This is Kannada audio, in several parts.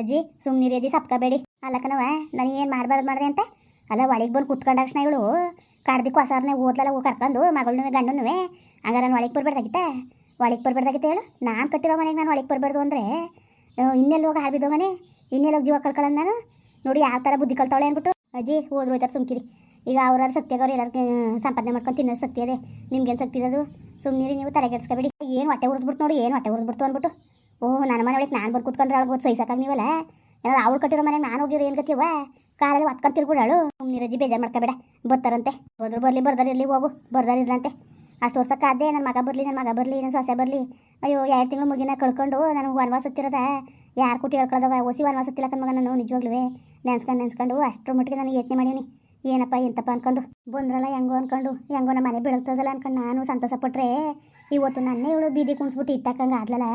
ಅಜ್ಜಿ ಸುಮ್ಮನಿರಿ ಅಜ್ಜಿ ಸಪ್ಕಬೇಡಿ ಅಲ್ಲಕ್ಕನವ ನಾನು ಏನು ಮಾಡಬಾರ್ದು ಮಾಡಿದೆ ಅಂತ? ಅಲ್ಲ, ಒಳಗೆ ಬಂದು ಕುತ್ಕೊಂಡ ತಕ್ಷಣ ಇವಳು ಕಡ್ದಿಕ್ಕು ಹೊಸಾರನೆ ಓದ್ಲಲ್ಲ ಹೋಗಿ ಕರ್ಕೊಂಡು ಮಗಳನ್ನೂ ಗಂಡನೂ ಹಂಗಾರೆ ನಾನು ಒಳಗೆ ಬರ್ಬೇಡ್ದಾಗಿತ್ತ? ಒಳಗೆ ಬರ್ಬೇಡ್ದಾಗಿತ್ತ ಹೇಳು? ನಾನು ಕಟ್ಟಿರೋ ಮನೆಗೆ ನಾನು ಒಳಗೆ ಬರಬಾರ್ದು ಅಂದರೆ ಇನ್ನೆಲ್ಲಿ ಹೋಗಿ ಹಾಡಿದೋಗನೇ ಇನ್ನೆಲ್ಲಿ ಹೋಗಿ ಜೀವ ಕಳ್ಕೊಳ್ಳೋದು ನಾನು? ನೋಡಿ ಯಾವ ಥರ ಬುದ್ಧಿ ಕಲ್ತಾವಳೆ ಅಂದ್ಬಿಟ್ಟು ಅಜ್ಜಿ, ಹೋದ್ರು ಹೋಯ್ತಾರೆ ಸುಮ್ಕಿರಿ. ಈಗ ಅವ್ರವ್ರ ಸತ್ಯಾಗವ್ರು ಎಲ್ಲರಿಗೆ ಸಂಪಾದನೆ ಮಾಡ್ಕೊಂಡು ತಿನ್ನೋದು ಸತ್ಯ ಇದೆ ನಿಮ್ಗೇನು ಶಕ್ತಿ ಸುಮ್ಮನೆ ನೀವು ತಲೆಗೆಡ್ಸ್ಕೊಬೇಡಿ ಏನು ಹೊಟ್ಟೆ ಹುರಿದ್ಬಿಟ್ಟು ನೋಡಿ, ಏನು ಹೊಟ್ಟೆ ಉರಿದ್ಬಿಡ್ತು ಅಂದ್ಬಿಟ್ಟು ಓಹ್ ನನ್ನ ಮನೆ ಒಳಗೆ ನಾನು ಬಂದು ಕುತ್ಕೊಂಡ್ರೆ ಅವಳು ಸಹಿಸಕ್ಕಾಗ ನೀವಲ್ಲ? ಏನಾದ್ರು ಅವಳು ಕಟ್ಟಿರೋ ಮನೆಗೆ ನಾನು ಹೋಗಿರೋ ಏನು ಗತಿವ ಕಾಲಲ್ಲಿ ಹೊತ್ಕೊಂಡು ತಿರ್ಬಿಡಾಳು ರಜಿ ಬೇಜಾರು ಮಾಡ್ಕೋಬೇಡ. ಬರ್ತಾರಂತೆ. ಹೋದ್ರು ಬರಲಿ, ಬರ್ದಾರ ಇರಲಿ, ಹೋಗು. ಬರ್ದಾರ ಇರ್ಲಂತೆ. ಅಷ್ಟು ವರ್ಷಕ್ಕಾದೆ ನನ್ನ ಮಗ ಬರಲಿ ನನ್ನ ಮಗ ಬರಲಿ ನನ್ನ ಸೊಸೆ ಬರಲಿ. ಅಯ್ಯೋ, ಎರಡು ತಿಂಗಳು ಮುಗಿನ ಕಳ್ಕೊಂಡು ನನಗೆ ವನವಾಸ ಹತ್ತಿರದ ಯಾರು ಕುಟಿ ಹೇಳ್ಕೊಳದವ? ಹೊಸಿ ಹತ್ತಿಲ್ಲ ಮಗ ನಾನು ನಿಜವಾಗ್ಲೂ ನೆನ್ಸ್ಕೊಂಡು ನೆನ್ಸ್ಕೊಂಡು ಅಷ್ಟರ ಮಟ್ಟಿಗೆ ನಾನು ಯೋಚನೆ ಮಾಡೀನಿ. ಏನಪ್ಪ, ಎಂತಪ್ಪ ಅನ್ಕೊಂಡು? ಬಂದ್ರಲ್ಲ ಹೆಂಗೋ ಅನ್ಕೊಂಡು. ಹೆಂಗೋ ನಮ್ಮ ಮನೆ ಬೀಳ್ತದಲ್ಲ ಅನ್ಕೊಂಡು ನಾನು ಸಂತೋಷ ಪಟ್ಟರೆ ಇವತ್ತು ನನ್ನೇ ಇವಳು ಬೀದಿ ಕುಣಿಸ್ಬಿಟ್ಟು ಇಟ್ಟಾಕಂಗೆ ಆದ್ಲಲ್ಲ?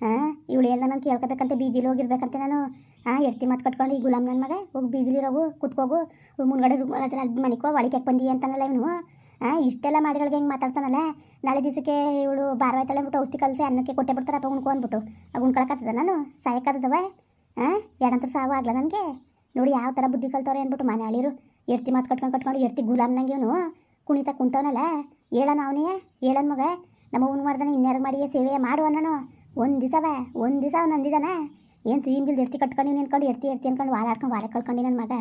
ಹಾಂ ಇವಳು ಎಲ್ಲ ನಾನು ಕೇಳ್ಕೊಬೇಕಂತ, ಬೀದಿಲಿ ಹೋಗಿರ್ಬೇಕಂತ ನಾನು. ಹಾಂ ಎಡ್ತಿ ಮಾತು ಕಟ್ಕೊಂಡು, ಈ ಗುಲಾಮ್ ನನ್ನ ಮಗ, ಹೋಗಿ ಬೀದಿಲಿರೋಗು ಕುತ್ಕೋಗು ಮುಂದ್ಗಡೆ ಅಲ್ಲಿ ಮನಿಕೋ ಯಾಕೆ ಬಂದಿ ಅಂತಾನಲ್ಲ ಇವನು. ಹಾಂ ಇಷ್ಟೆಲ್ಲ ಮಾಡಿರೋಳಿಗೆ ಹೆಂಗೆ ಮಾತಾಡ್ತಾನಲ್ಲ? ನಾಳೆ ದಿವಸಕ್ಕೆ ಇವಳು ಬಾರವಾಯ್ತಲ್ಲ ಅಂದ್ಬಿಟ್ಟು ಔಷಧಿ ಕಲಸಿ ಅನ್ನಕ್ಕೆ ಕೊಟ್ಟೆ ಬಿಡ್ತಾರಪ್ಪ ಉಣ್ಕೊ ಅಂದ್ಬಿಟ್ಟು. ಆಗ ಉಣ್ಕೊಳಕತ್ತದ ನಾನು ಸಾಯಕ್ಕತ್ತದವ ಹಾಂ ಎರಡಂತ್ರ ಸಾವು ಆಗ್ಲ ನನಗೆ? ನೋಡಿ ಯಾವ ಥರ ಬುದ್ಧಿ ಕಲ್ತವ್ರೆ ಅಂದ್ಬಿಟ್ಟು ಮನೆ ಆಳಿರು ಎಡ್ತಿ ಮಾತು ಕಟ್ಕೊಂಡು ಕಟ್ಕೊಂಡು ಎಡ್ತಿ ಗುಲಾಮ್ ನಂಗೆ ಇವನು. ಕುಣಿತ ಕುಂತವನಲ್ಲ? ಹೇಳೋಣ ಅವನೇ ಹೇಳನ್ ಮಗ. ನಮ್ಮ ಅವ್ನು ಮಾಡ್ದಾನೆ ಇನ್ಯಾರು ಮಾಡಿ ಸೇವೆ ಮಾಡುವ ನಾನು ಒಂದು ದಿವಸವ ಒಂದು ದಿವಸ ಅವ್ನು ಅಂದಿದ್ದಾನ ಏನು ಸೀಮ್ಗಿಲ್ದು ಎರ್ತಿ ಕಟ್ಕೊಂಡು ನಿನ್ಕೊಂಡು ಎರ್ತಿ ಎರ್ತಿ ಅನ್ಕೊಂಡು ವಾಲಾಡ್ಕೊಂಡು ವಾಲೆ ಕಳ್ಕೊಂಡು ನನ್ನ ಮಗ.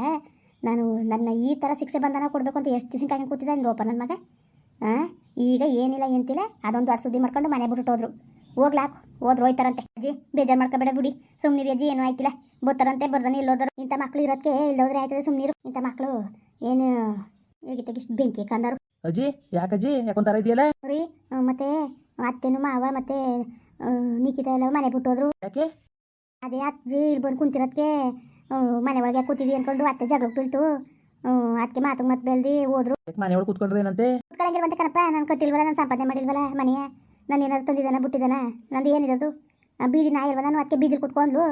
ನಾನು ನನ್ನ ಈ ಥರ ಶಿಕ್ಷೆ ಬಂದನ ಕೊಡಬೇಕು ಅಂತ ಎಷ್ಟು ದಿವಸ ಕೂತಿದ್ದಾನೆ ಲೋಪ ನನ್ನ ಮಗ. ಹಾಂ ಈಗ ಏನಿಲ್ಲ ಎಂತಿಲ್ಲ ಅದೊಂದು ಅಡ್ ಸುದ್ದಿ ಮಾಡ್ಕೊಂಡು ಮನೆ ಬಿಟ್ಟು ಹೋದ್ರು. ಹೋಗ್ಲಾಕು ಹೋದ್ರು ಹೋಯ್ತಾರಂತೆ. ಅಜ್ಜಿ ಬೇಜಾರು ಮಾಡ್ಕೋಬೇಡ ಬಿಡಿ. ಸುಮ್ಮನಿರಿ ಅಜ್ಜಿ ಏನೂ ಆಯ್ತಿಲ್ಲ. ಬರ್ತಾರಂತೆ ಬರ್ದಾನೆ ಇಲ್ಲೋದ್ರು ಇಂಥ ಮಕ್ಳು ಇರೋದಕ್ಕೆ ಇಲ್ಲೋದ್ರೆ ಆಯ್ತದೆ ಸುಮ್ಮನಿರು ಇಂಥ ಮಕ್ಕಳು ಏನು ಇಷ್ಟು ಬೆಂಕಿ ಕಂದರು ಅಜ್ಜಿ ಯಾಕಜ್ಜಿ ಯಾಕೊಂತಾರ ಇದೆಯಲ್ಲ? ರೀ ಮತ್ತೆ ಅತ್ತೆನು ಮಾವ ಮತ್ತೆ ನಿಖಿತ ಎಲ್ಲ ಮನೆ ಬಿಟ್ಟೋದ್ರು. ಯಾಕೆ? ಅದೇ ಅಜ್ಜಿ ಇಲ್ಲಿ ಬಂದು ಕುಂತಿರೋದಕ್ಕೆ ಮನೆ ಒಳಗೆ ಕೂತಿದ್ವಿ ಅನ್ಕೊಂಡು ಅತ್ತೆ ಜಗಳ ಬೀಳ್ತು. ಅದಕ್ಕೆ ಮಾತು ಮತ್ತೆ ಬೆಳ್ದಿ ಹೋದ್ರು. ಮನೆ ಒಳಗೆ ಕೂತ್ಕೊಂಡ್ರೆ ಏನಂತೆ? ಕುತ್ಕೊಳ್ಳಂಗಿಲ್ವಂತೆ ಕಣಪ್ಪ ನಾನು ಕಟ್ಟಿಲ್ವಲ್ಲ ನಾನು ಸಂಪಾದನೆ ಮಾಡಿಲ್ವಲ್ಲ ಮನೆಯ. ನಾನು ಏನಾದ್ರು ತಂದಿದ್ದಾನ ಬಿಟ್ಟಿದ್ದಾನ? ನಂದು ಏನಿರೋದು? ಆ, ಬೀದಿ ನಾ ಇಲ್ವ ನಾನು ಅದಕ್ಕೆ ಬೀದಿಲಿ ಕುತ್ಕೊಂಡ್ಲು.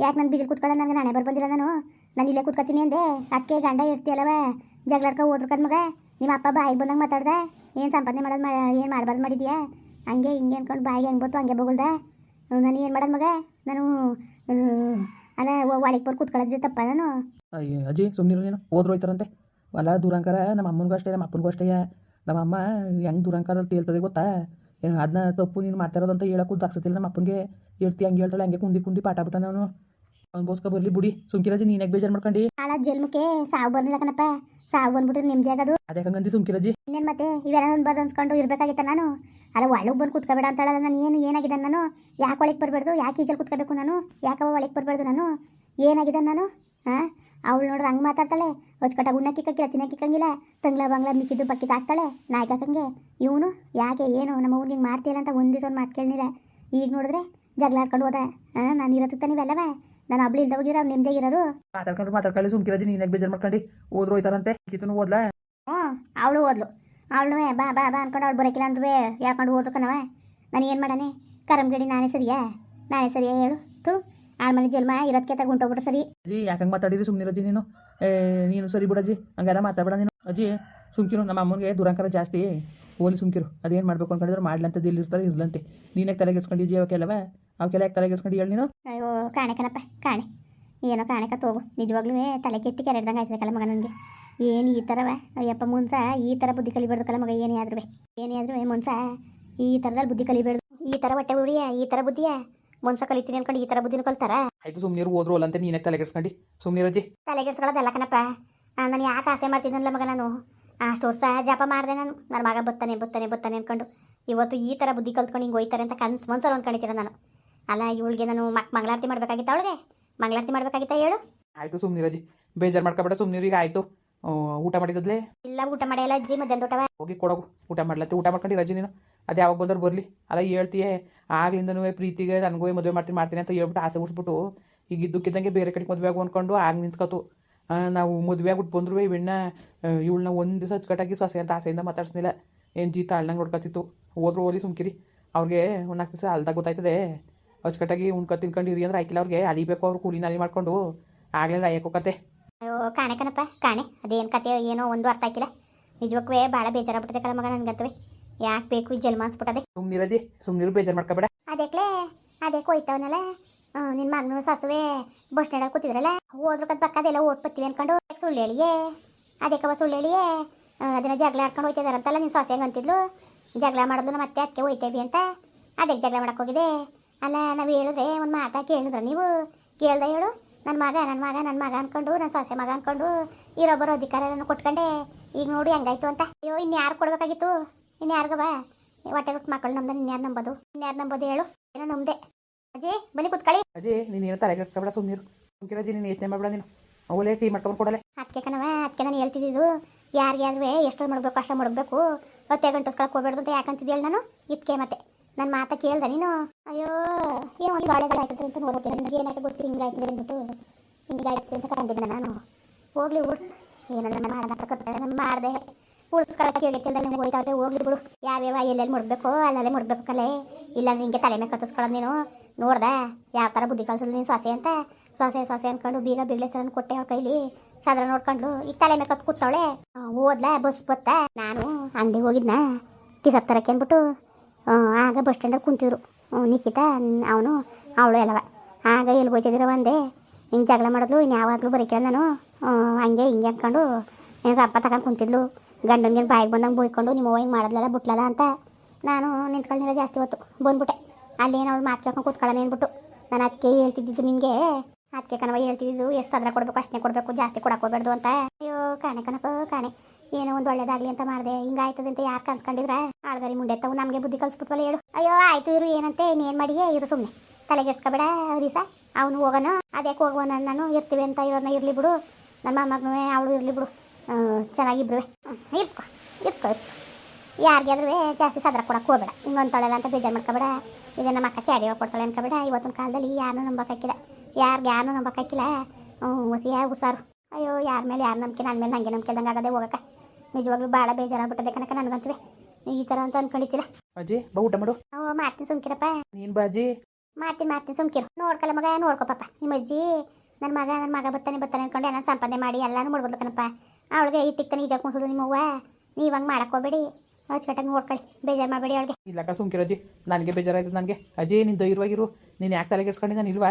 ಯಾಕೆ ನಾನು ಬೀದಿಲಿ ಕುತ್ಕೊಳ್ಳೋ ನನಗೆ ನಾನೇ ಬರ್ಬಂದಿಲ್ಲ ನಾನು. ನಾನು ಇಲ್ಲೇ ಕುತ್ಕೊತೀನಿ ಅಂದೆ. ಅದಕ್ಕೆ ಗಂಡ ಇರ್ತೀಯಲ್ಲವ ಜಗಳಾಡ್ಕೊ ಹೋದ್ರು ಕಣ್ ಮಗ ನಿಮ್ಮ ಅಪ್ಪ ಬಾಯಿಗೆ ಬಂದಂಗೆ ಮಾತಾಡ್ದೆ. ಏನು ಸಂಪಾದನೆ ಮಾಡೋದು ಮಾ ಏನು ಮಾಡಬಾರ್ದು ಮಾಡಿದ್ಯಾ? ಹಂಗೆ ಹಿಂಗೆ ಅಂದ್ಕೊಂಡು ಬಾಯಿಗೆ ಹೆಂಗೆ ಬಂತು ಹಂಗೆ ಬಗಳ್ದೆ. ನಾನು ಏನು ಮಾಡೋದು ಮಗ? ನಾನು ಅಲ್ಲ ಒಳಗೆ ಬರ್ ಕೂತ್ಕೊಳ್ಳೋದೇ ತಪ್ಪ ನಾನು. ಅಯ್ಯ ಅಜ್ಜಿ ಸುಮ್ಮನೆ ಏನು ಹೋದ್ರು ಹೋಯ್ತಾರಂತೆ. ಅಲ್ಲ ದೂರಂಕಾರ ನಮ್ಮ ಅಮ್ಮನಿಗೂ ಅಷ್ಟೇ ನಮ್ಮ ಅಪ್ಪನಿಗೂ ಅಷ್ಟೇ. ನಮ್ಮ ಅಮ್ಮ ಹೆಂಗೆ ದೂರಂಕಾರಲ್ಲಿ ತೇಲ್ತದೆ ಗೊತ್ತಾ? ಅದನ್ನ ತಪ್ಪು ನೀನು ಮಾಡ್ತಾ ಇರೋದು ಅಂತ ಹೇಳಕ್ಕೂ ದಾಕ್ಸತಿಲ್ಲ ನಮ್ಮ ಅಪ್ಪನಿಗೆ ಹೇಳ್ತಿ ಹಂಗೆ ಹೇಳ್ತಾಳೆ ಹಂಗೆ ಕುಂದಿ ಕುಂದಿ ಪಾಠ ಬಿಟ್ಟ ನಾನು. ಬೋಸ್ಕ ಬರಲಿ ಬಿಡಿ. ಸುಮ್ಕಿರಾಜಿ ನೀನು ಹೆಂಗೆ ಬೇಜಾರು ಮಾಡ್ಕೊಂಡು? ಆಳ ಜಲ್ಮಕ್ಕೆ ಸಾವು ಬರ್ಲಿಲ್ಲ ಕಣಪ್ಪ. ಸಾವು ಬಂದ್ಬಿಟ್ರೆ ನಿಮ್ದೇ ಆಗೋದು. ಅದೇ ಹಂಗಂದಿ ಸುಮ್ಕಿರಜ್ಜಿ ಇನ್ನೇನು ಮತ್ತೆ? ಇವೆಲ್ಲ ಅನ್ಬಾರ್ದು ಅನ್ಸ್ಕೊಂಡು ಇರ್ಬೇಕಾಗಿತ್ತ ನಾನು? ಅಲ್ಲ ಒಳಗೆ ಬಂದು ಕುತ್ಕೋಬೇಡ ಅಂತಾಳಲ್ಲ ನಾನು. ಏನು ಏನಾಗಿದೆ ನಾನು? ಯಾಕೆ ಒಳಗೆ ಬರಬಾರ್ದು? ಯಾಕೆ ಈಜಲ್ಲಿ ಕುತ್ಕೋಬೇಕು ನಾನು? ಯಾಕವ ಒಳಗೆ ಬರಬಾರ್ದು ನಾನು? ಏನಾಗಿದೆ ನಾನು? ಹಾಂ ಅವಳು ನೋಡ್ರೆ ಹಂಗೆ ಮಾತಾಡ್ತಾಳೆ. ಹೊಚ್ಕಟ್ಟ ಉಣ್ಣಕ್ಕಿಕ್ಕಿಲ್ಲ ತಿನ್ನಕ್ಕಿಕ್ಕಂಗಿಲ್ಲ ತಂಗ್ಲ ಬಂಗ್ಲ ಮಿಕ್ಕಿದ್ದು ಬಕ್ಕಿದ್ದು ಹಾಕ್ತಾಳೆ. ನಾಯ್ಕಂಗೆ ಹಾಕಂಗೆ ಇವನು? ಯಾಕೆ ಏನು? ನಮ್ಮ ಊರಿಗೆ ಹಿಂಗೆ ಮಾಡ್ತೀರ ಅಂತ ಒಂದು ದಿವಸ ಒಂದು ಮಾತು ಕೇಳಿದೆ ಈಗ ನೋಡಿದ್ರೆ ಜಗಳ ಆಡ್ಕೊಂಡು ಹೋದ. ಹಾಂ ನಾನು ಇರೋದಕ್ಕೆ ನೀವೆಲ್ಲವ ನಾನು ಅಬ್ಳಿ ಇಲ್ದ ಹೋಗಿರೋ ಅವ್ರು ನಿಮ್ಮದೇ ಇರೋರು? ಮಾತಾಡ್ಕೊಂಡು ಮಾತಾಡ್ಕೊಳ್ಳಿ ಸುಮ್ಕಿರಜ್ಜಿ ನೀನು ಯಾಕೆ ಬೇಜಾರು ಮಾಡ್ಕೊಂಡು. ಓದ್ರು ಹೋಯ್ತಾರಂತೆ. ಕಿತನು ಓದ್ಲಾ? ಹ್ಞೂ ಅವಳು ಓದ್ಲು. ಅವಳು ಬಾ ಬಾ ಬಾ ಅನ್ಕೊಂಡು ಅವಳು ಬರೋಕಿಲ್ಲ ಅಂದ್ರೂ ಯಾಕೊಂಡು ಓದ್ರು ಕಣವ ನಾನು ಏನು ಮಾಡಾನೆ ಕರಮ್ಗಡಿ ನಾನೇ ಸರಿಯಾ? ನಾನೇ ಸರಿಯಾ ಹೇಳು. ತು ಆಳ್ ಮನೆ ಜನ್ಮ ಇರೋದಕ್ಕೆ ತಗೊಂಡೋಗ್ಬಿಟ್ಟು ಸರಿ. ಅಜ್ಜಿ ಯಾಕಂಗೆ ಮಾತಾಡಿದ್ರಿ ಸುಮ್ಮನಿರಜ್ಜಿ ನೀನು? ಏ ನೀನು ಸರಿ ಬಿಡಜ್ಜಿ ಹಂಗೆಲ್ಲ ಮಾತಾಡಬೇಡ ನೀನು. ಅಜ್ಜಿ ಸುಮ್ಕಿರು ನಮ್ಮ ಅಮ್ಮನಿಗೆ ದುರಂಕಾರ ಜಾಸ್ತಿ. ಹೋಲಿ ಸುಮ್ಕಿರು. ಅದೇನು ಮಾಡ್ಬೇಕು ಅನ್ಕೊಂಡಿದ್ರು ಮಾಡ್ಲಂತದ್ದು ಇಲ್ಲಿರ್ತಾರೆ ಇರ್ಲಂತೆ. ನೀನಾಗ ತಲೆಗೆಡ್ಸ್ಕೊಂಡಿದ್ದಿ ಅವಕ್ಕೆಲ್ಲವ ಅವಕ್ಕೆಲ್ಲ ಯಾಕೆ ತಲೆಗೆಡ್ಸ್ಕೊಂಡು ಹೇಳಿ ನೀನು? ಅಯ್ಯೋ ಕಾಣೆ ಕಣಪ್ಪ ಕಾಣೆ. ಏನೋ ಕಾಣಕ ತೋಗು ನಿಜವಾಗ್ಲೂ ತಲೆ ಕೆಟ್ಟಿ ಕೆರೆಡ್ದಂಗೆ ಆಯ್ತದಕ್ಕಲ್ಲ ಮಗ ನನಗೆ. ಏನು ಈ ಥರವ ಅಯ್ಯಪ್ಪ ಮುನ್ಸ ಈ ಥರ ಬುದ್ಧಿ ಕಲಿಬಾರ್ದಕ್ಕಲ್ಲ ಮಗ ಏನೇ ಆದ್ರೂ ಏನೇ ಆದ್ರೂ ಮುಂಸ ಈ ಥರದಲ್ಲಿ ಬುದ್ಧಿ ಕಲಿಬೇಡ್ದು. ಈ ಥರ ಹೊಟ್ಟೆ ಉರಿಯ ಈ ಥರ ಬುದ್ಧಿಯ. ಮುನ್ಸ ಕಲಿತೀನಿ ಅನ್ಕೊಂಡು ಈ ಥರ ಬುದ್ಧಿನ ಕಲ್ತಾರ? ಆಯ್ತು ಸುಮ್ಮನೆ ಹೋದ್ರು ಅಲ್ಲಂತೆ ಸುಮ್ಮನೆ ತಲೆಗೆಡ್ಸ್ಕೊಂಡು ತಲೆ ತಲೆಗೆಡ್ಸ್ಕೊಳ್ಳೋದಲ್ಲ ಕಣಪ್ಪ. ನಾನು ಯಾಕೆ ಆಸೆ ಮಾಡ್ತಿದ್ದನಲ್ಲ ಮಗ ನಾನು. ಅಷ್ಟು ವರ್ಷ ಜಪ ಮಾಡಿದೆ ನಾನು. ನನ್ನ ಮಗ ಬತ್ತಾನೆ ಬತ್ತಾನೆ ಬತ್ತಾನೆ ಅನ್ಕೊಂಡು. ಇವತ್ತು ಈ ಥರ ಬುದ್ಧಿ ಕಲ್ತ್ಕೊಂಡು ಹಿಂಗೆ ಹೋಯ್ತಾರೆ ಅಂತ ಕನ್ಸು ಮನ್ಸಲ್ಲಿ ಅನ್ಕೊಂಡಿದ್ದೀರ ನಾನು. ಅಲ್ಲ ಇವಳಿಗೆ ನಾನು ಮಕ್ ಮಂಗಳಾರತಿ ಮಾಡ್ಬೇಕಾಗಿತ್ತ ಅವಳಿಗೆ? ಮಂಗಳಾರತಿ ಮಾಡ್ಬೇಕಾಗಿತ್ತ ಹೇಳು? ಆಯಿತು ಸುಮ್ನಿರಜಿ ಬೇಜಾರು ಮಾಡ್ಕೊಬೇಡ ಸುಮ್ಮನಿರು ಈಗ ಆಯಿತು. ಊಟ ಮಾಡಿದ್ಲೆ ಇಲ್ಲ ಊಟ ಮಾಡಿಲ್ಲ ಅಜ್ಜಿ ಮಧ್ಯಾಹ್ನ ಊಟವ. ಹೋಗಿ ಕೊಡೋಗು. ಊಟ ಮಾಡ್ಲತ್ತಿ. ಊಟ ಮಾಡ್ಕೊಂಡು ರಜೆ ನೀನು. ಅದು ಯಾವಾಗ ಬಂದ್ರೆ ಬರಲಿ. ಅಲ್ಲ ಹೇಳ್ತೀಯೇ ಆಗ್ಲಿಂದನೂ ಪ್ರೀತಿಗೆ ನನಗೂ ಮದುವೆ ಮಾಡ್ತೀನಿ ಮಾಡ್ತೀನಿ ಅಂತ ಹೇಳ್ಬಿಟ್ಟು ಆಸೆ ಉಡ್ಸ್ಬಿಟ್ಟು ಈಗ ಇದ್ದಕ್ಕಿದ್ದಂಗೆ ಬೇರೆ ಕಡೆಗೆ ಮದುವೆ ಆಗು ಅನ್ಕೊಂಡು ಆಗ ನಿಂತ್ಕೋತು ನಾವು ಮದುವೆ ಆಗ್ಬಿಟ್ಟು ಬಂದ್ರು ಇವಣ್ಣ ಇವಳನ್ನ ಒಂದು ದಿವಸ ಅಚ್ಚುಕಟ್ಟಾಗಿ ಸೊಸೆ ಅಂತ ಆಸೆಯಿಂದ ಮಾತಾಡ್ಸ್ನಿಲ್ಲ. ಏನು ಜೀತ ಅಳ್ನಂಗೆ ನೋಡ್ಕೊತಿತ್ತು ಹೋದ್ರು ಹೋಲಿ ಸುಮ್ಕಿರಿ. ಅವ್ರಿಗೆ ಒಂದು ನಾಲ್ಕು ದಿವಸ ಅಲ್ದಾಗ ಗೊತ್ತಾಯ್ತದೆ. ಅಚ್ಚುಕಟ್ಟಾಗಿ ಉಣ್ಕೊ ತಿನ್ಕೊಂಡು ಇರಿ ಅಂದ್ರೆ ಆಯ್ಕಿಲ್ಲ ಅವ್ರಿಗೆ ಅಲಿಬೇಕು ಅವ್ರು ಕೂಲಿ ನಾಲಿ ಮಾಡ್ಕೊಂಡು ಆಗಲಿಲ್ಲ ಕತೆ. ಅಯ್ಯೋ ಕಾಣೆ ಕಣಪ್ಪ ಕಾಣೆ. ಅದೇನು ಕತೆ ಏನೋ ಒಂದು ಅರ್ಥ ಆಗಿಲ್ಲ. ನಿಜಕ್ಕೂ ಭಾಳ ಬೇಜಾರಾಗ್ಬಿಟ್ಟಿದೆ ಕಲ ಮಗ ನನಗಂತವೇ ಯಾಕೆ ಬೇಕು ಈ ಜನ್ಮ ಅನ್ಸ್ಬಿಟ್ಟದೆ. ಸುಮ್ಮನಿರಜಿ ಸುಮ್ಮನಿರು ಬೇಜಾರು ಮಾಡ್ಕೊಬೇಡ ಅದೇಕ್ಲೇ ಅದೇ ಕೊಯ್ತವನಲ್ಲ. ನಿನ್ನ ಮಗ್ನ ಸಸುವೆ ಬಸ್ ಸ್ಟ್ಯಾಂಡಲ್ಲಿ ಕೂತಿದ್ರಲ್ಲ. ಹೋದ್ರು ಕದ್ ಪಕ್ಕದೆಲ್ಲ ಓಟ್ ಬತ್ತೀವಿ ಅನ್ಕೊಂಡು. ಸುಳ್ಳು ಹೇಳಿಯೇ? ಅದಕ್ಕವ ಸುಳ್ಳು ಹೇಳಿಯೇ? ಅದನ್ನ ಜಗಳ ಆಡ್ಕೊಂಡು ಹೋಯ್ತಿದಾರಂತಲ್ಲ ನಿನ್ನ ಸೊಸೆ ಅಂತಿದ್ಲು? ಜಗಳ ಮಾಡಿದ್ಲು ಮತ್ತೆ ಅತ್ತೆ ಅದಕ್ಕೆ ಹೋಯ್ತೇವಿ ಅಂತ. ಅದಕ್ಕೆ ಜಗಳ ಮಾಡಕ್ಕೆ ಹೋಗಿದೆ ಅಲ್ಲ ನಾವು ಹೇಳಿದ್ರೆ ಒಂದು ಮಾತಾ ಕೇಳಿದ್ರೆ. ನೀವು ಕೇಳ್ದೆ ಹೇಳು. ನನ್ನ ಮಗ ನನ್ನ ಮಗ ನನ್ನ ಮಗ ಅನ್ಕೊಂಡು ನನ್ನ ಸೊಸೆ ಮಗ ಅನ್ಕೊಂಡು ಇರೊಬ್ಬರು ಅಧಿಕಾರನ ಕೊಟ್ಕೊಂಡೆ. ಈಗ ನೋಡಿ ಹೆಂಗಾಯ್ತು ಅಂತ. ಅಯ್ಯೋ ಇನ್ಯಾರು ಕೊಡ್ಬೇಕಾಗಿತ್ತು? ಇನ್ಯಾರಿಗವ ಹೊಟ್ಟೆ ಕೊಟ್ಟು ಮಕ್ಕಳು ನಮ್ದು ಇನ್ಯಾರು ನಂಬೋದು? ಇನ್ಯಾರು ನಂಬೋದು ಹೇಳು. ಏನೋ ನಮ್ದೆ ಅಜ್ಜಿ ಬನ್ನಿ ಕುತ್ಕೊಳ್ಳಿ. ಅಜಿ ನೀನು ಏನೋ ತಲೆ ಕೆಡಿಸ್ಕೊಬೇಡ ಸುಮ್ಮನಿರು ಸುಮ್ಕಿರ ಅಜ್ಜಿ ನೀನು ಯೋಚನೆ ಮಾಡಬೇಡ ನೀನು. ಅವಲೇ ಟೀ ಮಾಡ್ಕೊಂಡು ಕೊಡಲೆ. ಅದಕ್ಕೆ ಕಣವ ಅದಕ್ಕೆ ನಾನು ಹೇಳ್ತಿದ್ದು ಯಾರಿಗಾದ್ರೂ ಎಷ್ಟು ಮಾಡಬೇಕು ಅಷ್ಟು ಮಾಡಬೇಕು ಹೊತ್ತೆ ಗಂಟಸ್ಕೊಳಕ್ಕೆ ಹೋಗ್ಬೇಡ್ದು ಅಂತ ಯಾಕಂತಿದ್ದೇಳು ನಾನು? ಇದಕ್ಕೆ ಮತ್ತೆ. ನನ್ನ ಮಾತ ಕೇಳ್ದ ನೀನು? ಅಯ್ಯೋ, ಏನೋ ಒಂದು ಗಾಳಿಗಳು ಆಯ್ತದೆ ಅಂತ ನೋಡ್ತೀನಿ ನನಗೆ ಏನಾಯ್ತು ಗೊತ್ತು? ಹಿಂಗಾಯ್ತದೆ ಅಂದ್ಬಿಟ್ಟು ಹಿಂಗಾಯ್ತದೆ ಅಂತ ಕಂಡಿದ್ದೆ ನಾನು. ಹೋಗ್ಲಿ ಬಿಡು. ಏನೋ ನನ್ನ ಮಾಡ್ದ ಕರ್ತದೆ ನಾನು ಮಾಡಿದೆ. ಉಳಿಸ್ಕೊಳಕ್ಕೆ ಹೋಗಿತ್ತಿಲ್ದ ನನಗೆ ಹೋಯ್ತಾವ್ರೆ ಹೋಗ್ಲಿ ಬಿಡು. ಯಾವ್ಯಾವ ಎಲ್ಲೆಲ್ಲಿ ಮುಡ್ಬೇಕು ಅಲ್ಲಲ್ಲೇ ಮುಡ್ಬೇಕು ಕಲೆ ಇಲ್ಲಾಂದ್ರೆ ಹಿಂಗೆ ತಲೆ ಮೇಲೆ ಕತ್ತಿಸ್ಕೊಳ್ಳೋದು ನೀನು. ನೋಡ್ದೆ? ಯಾವ ಥರ ಬುದ್ಧಿ ಕಲ್ಸೋದು ನೀನು ಸೊಸೆ ಅಂತ? ಸೊಸೆ ಸೊಸೆ ಅಂದ್ಕೊಂಡು ಬೀಗ ಬಿಗ್ಲೆ ಸರ್ ಕೊಟ್ಟೆ ಅವ್ರ ಕೈಲಿ. ಸಾದ್ರ ನೋಡ್ಕೊಂಡು ಈಗ ತಲೆ ಮೇಲೆ ಕತ್ ಕೂತವಳೆ. ಓದ್ಲಾ? ಬಸ್ ಬತ್ತ? ನಾನು ಅಂಗಡಿಗೆ ಹೋಗಿದ್ನಾ? ಟಿಸಪ್ ತರಕ್ಕೆ ಅಂದ್ಬಿಟ್ಟು ಆಗ ಬಸ್ ಸ್ಟ್ಯಾಂಡಾಗ ಕುಂತಿದ್ರು. ನಿಖಿತ ಅವನು, ಅವಳು ಎಲ್ಲವ. ಆಗ ಎಲ್ಲಿ ಹೋಗ್ತಿದ್ರು ಒಂದೇ, ಹಿಂಗೆ ಜಗಳ ಮಾಡಿದ್ಲು ಇನ್ನು ಯಾವಾಗಲೂ ಬರೀಕೇಳ ನಾನು. ಹಂಗೆ ಹಿಂಗೆ ಅಂದ್ಕೊಂಡು ಏನು ರಪ್ಪ ತಗೊಂಡು ಕುಂತಿದ್ಲು. ಗಂಡನಿಗೆ ಬಾಯಿಗೆ ಬಂದಂಗೆ ಬೋಯ್ಕೊಂಡು ನಿಮ್ಮ ಹಿಂಗೆ ಮಾಡಿದ್ಲಲ್ಲ ಬಿಟ್ಲಲ್ಲ ಅಂತ. ನಾನು ನಿಂತ್ಕೊಂಡಿಲ್ಲ ಜಾಸ್ತಿ ಹೊತ್ತು, ಬಂದ್ಬಿಟ್ಟೆ. ಅಲ್ಲೇನು ಅವಳು ಮಾತು ಕೇಳ್ಕೊಂಡು ಕೂತ್ಕೊಳ್ಳೋಣ ಅಂದ್ಬಿಟ್ಟು. ನಾನು ಅದಕ್ಕೆ ಹೇಳ್ತಿದ್ದಿದ್ದು ನಿನಗೆ. ಅದಕ್ಕೆ ಕಣವ ಹೇಳ್ತಿದ್ದು ಎಷ್ಟು ಸದ್ರ ಕೊಡಬೇಕು ಅಷ್ಟೇ ಕೊಡಬೇಕು, ಜಾಸ್ತಿ ಕೊಡಕ್ಕೆ ಅಂತ. ಅಯ್ಯೋ, ಕಾಣೆ ಕಣಪ್ಪ, ಕಾಣೆ. ಏನೋ ಒಂದು ಒಳ್ಳೇದಾಗ್ಲಿ ಅಂತ ಮಾಡಿದೆ. ಹಿಂಗಾಯ್ತದಂತೆ ಯಾರು ಕನ್ಸ್ಕೊಂಡಿದ್ರ? ಆಳ್ಗರಿ ಮುಂಡೆ ತಾವು ನಮಗೆ ಬುದ್ಧಿ ಕಲ್ಸ್ಬಿಟ್ವಲ್ಲ ಹೇಳು. ಅಯ್ಯೋ, ಆಯ್ತು ಇರು, ಏನಂತೆ ಇನ್ನೇನು ಮಾಡಿಯೇ? ಇರು ಸುಮ್ಮನೆ ತಲೆಗೆಡ್ಸ್ಕೊಬೇಡ ರೀಸ. ಅವನು ಹೋಗೋಣ ಅದ್ಯಾಕೆ ಹೋಗೋಣ ನಾನು ಇರ್ತೀವಿ ಅಂತ ಇರೋನ ಇರಲಿ ಬಿಡು. ನಮ್ಮ ಮಗನೂ ಅವಳು ಇರಲಿ ಬಿಡು. ಚೆನ್ನಾಗಿಬ್ರುವೆ. ಚೆನ್ನಾಗಿಬ್ರು ಇರ್ಸ್ಕೊ ಇರ್ಸ್ಕೊ ಇರ್ಸ್ಕೊ. ಯಾರಿಗಾದ್ರೂ ಜಾಸ್ತಿ ಸದ್ರ ಕೊಡಕ್ಕೆ ಹೋಗ್ಬೇಡ. ಹಿಂಗೊಂತೊಳೆಲ್ಲ ಅಂತ ಬೇಜಾರು ಮಾಡ್ಕೊಬೇಡ. ಈಗ ನಮ್ಮ ಅಕ್ಕ ಚಾಡಿ ಕೊಡ್ತಾಳೆ ಅನ್ಕೊಬೇಡ. ಇವತ್ತಿನ ಕಾಲದಲ್ಲಿ ಯಾರನ್ನೂ ನಂಬಕ್ಕಾಕಿಲ್ಲ ಯಾರಿಗೆ ಯಾರನ್ನೂ ನಂಬಕ್ಕಾಕಿಲ್ಲ ಹ್ಞೂ ಹುಸಿ ಹುಷಾರು. ಅಯ್ಯೋ, ಯಾರ ಮೇಲೆ ಯಾರು ನಂಬಿಕೆ? ನನ್ನ ಮೇಲೆ ನನಗೆ ನಂಬಿಕೆ ಇಲ್ದಂಗೆ ಆಗದೆ ಹೋಗಕ್ಕೆ. ನಿಜವಾಗ್ಲೂ ಭಾಳ ಬೇಜಾರಾಗ್ಬಿಟ್ಟದೆ ಕನಕ ನನಗಂತವೆ ಈ ತರ ಅಂತ ಅನ್ಕೊಂಡಿದ್ದೀರಾ? ಅಜ್ಜಿ ಬಾ ಊಟ ಮಾಡು. ಓ ಮಾಡ್ತೀನಿ ಸುಮ್ಕಿರಪ್ಪ. ನೀನ್ ಬಾಜಿ ಅಜ್ಜಿ. ಮಾಡ್ತೀನಿ ಮಾಡ್ತೀನಿ ಸುಮ್ಕಿರು. ನೋಡ್ಕಲ್ಲ ಮಗ ನೋಡ್ಕೊಪ್ಪ ನಿಮ್ಮ ಅಜ್ಜಿ ನನ್ನ ಮಗ ನನ್ನ ಮಗ ಬರ್ತಾನೆ ಬರ್ತಾನೆ ಅನ್ಕೊಂಡು ಎಲ್ಲ ಸಂಪಾದನೆ ಮಾಡಿ ಎಲ್ಲಾನು ಮಾಡ್ಬೋದು ಕಣಪ್ಪ. ಅವಳಿಗೆ ಇಟ್ಟಿಕ್ತಾನೆ ಈಜಾಕ್ ಮುನ್ಸೋದು ನಿಮ್ಮ ಅವ್ವ. ನೀವು ಹಂಗೆ ಮಾಡಕ್ಕೆ ಹೋಗ್ಬೇಡಿ. ಅಚ್ಚುಕಟ್ಟಾಗಿ ನೋಡ್ಕೊಳ್ಳಿ ಬೇಜಾರು ಮಾಡಬೇಡಿ ಅವಳಿಗೆ. ಇಲ್ಲಕ್ಕ ಸುಮ್ಕಿರ ಅಜ್ಜಿ. ನನಗೆ ಬೇಜಾರಾಯ್ತು ನನಗೆ. ಅಜ್ಜಿ ನೀನು ಧೈರ್ಯವಾಗಿರು. ನೀನು ಯಾಕೆ ತಲೆ ಕೆಡ್ಸ್ಕೊಂಡಿ ನಾನು ಇಲ್ವಾ?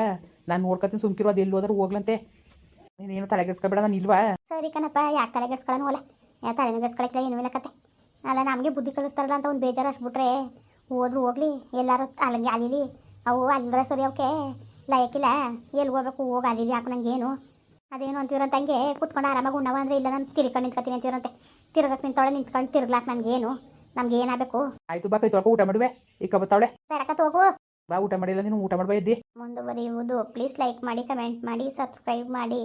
ನಾನು ನೋಡ್ಕೊತೀನಿ ಸುಮ್ಕಿರು ಅದು ಎಲ್ಲಿ ಹೋದ್ರೂ ಹೋಗ್ಲಂತೆ. ನೀನೇನು ತಲೆ ಕೆಡ್ಸ್ಕೊಬೇಡ ನಾನು ಇಲ್ವಾ? ಸರಿ ಕಣಪ್ಪ ಯಾಕೆ ತಲೆಗೆಡ್ಸ್ಕೊಳ್ಳೋಣ ಹೋಲ ಯಾ ತಲೆಗೆಡ್ಸ್ಕೊಳಕ್ಕಿಲ್ಲ ಏನೂ ಇಲ್ಲ ಕತೆ. ಅಲ್ಲ ನಮಗೆ ಬುದ್ಧಿ ಕಲಿಸ್ತಾರಲ್ಲ ಅಂತ ಒಂದು ಬೇಜಾರು ಅಷ್ಟುಬಿಟ್ರೆ ಹೋದ್ರು ಹೋಗ್ಲಿ ಎಲ್ಲರೂ ಅಲ್ಲಿಗೆ ಅಲ್ಲಿಲಿ ಅವು ಅಲ್ಲಿಂದ್ರೆ ಸರಿ ಅವಕ್ಕೆ ಲಯಕ್ಕಿಲ್ಲ ಎಲ್ಲಿ ಹೋಗ್ಬೇಕು ಹೋಗಿ ಅಲ್ಲಿ ಯಾಕೆ ನಂಗೆ ಏನು. ಅದೇನು ಅಂತೀರಂತ ಹಂಗೆ ಕುತ್ಕೊಂಡು ಆರಾಮಾಗಿ ಉಣ್ಣವ ಅಂದರೆ ಇಲ್ಲ ನಾನು ತಿರ್ಕೊಂಡು ನಿಂತ್ಕೊತೀನಿ ಅಂತೀರಂತೆ ತಿರ್ಗಕ್ಕೆ ನಿಂತೊಳೆ ನಿಂತ್ಕೊಂಡು ತಿರ್ಗ್ಲಾಕ್ ನನಗೇನು ನಮ್ಗೆ ಏನಾಗಬೇಕು ಆಯ್ತು ಬಾ ಕೈ ತೊಳ್ಕೊ ಊಟ ಮಾಡುವೆ. ಈಗ ಬತ್ತಾವಳೆ ಬೇಡಕತ್ ಹೋಗು. ಬಾ ಊಟ ಮಾಡಿಲ್ಲ ನೀನು ಊಟ ಮಾಡ್ಬಾ ಎದ್ದಿ. ಮುಂದುವರಿಯುವುದು. ಪ್ಲೀಸ್ ಲೈಕ್ ಮಾಡಿ ಕಮೆಂಟ್ ಮಾಡಿ ಸಬ್ಸ್ಕ್ರೈಬ್ ಮಾಡಿ.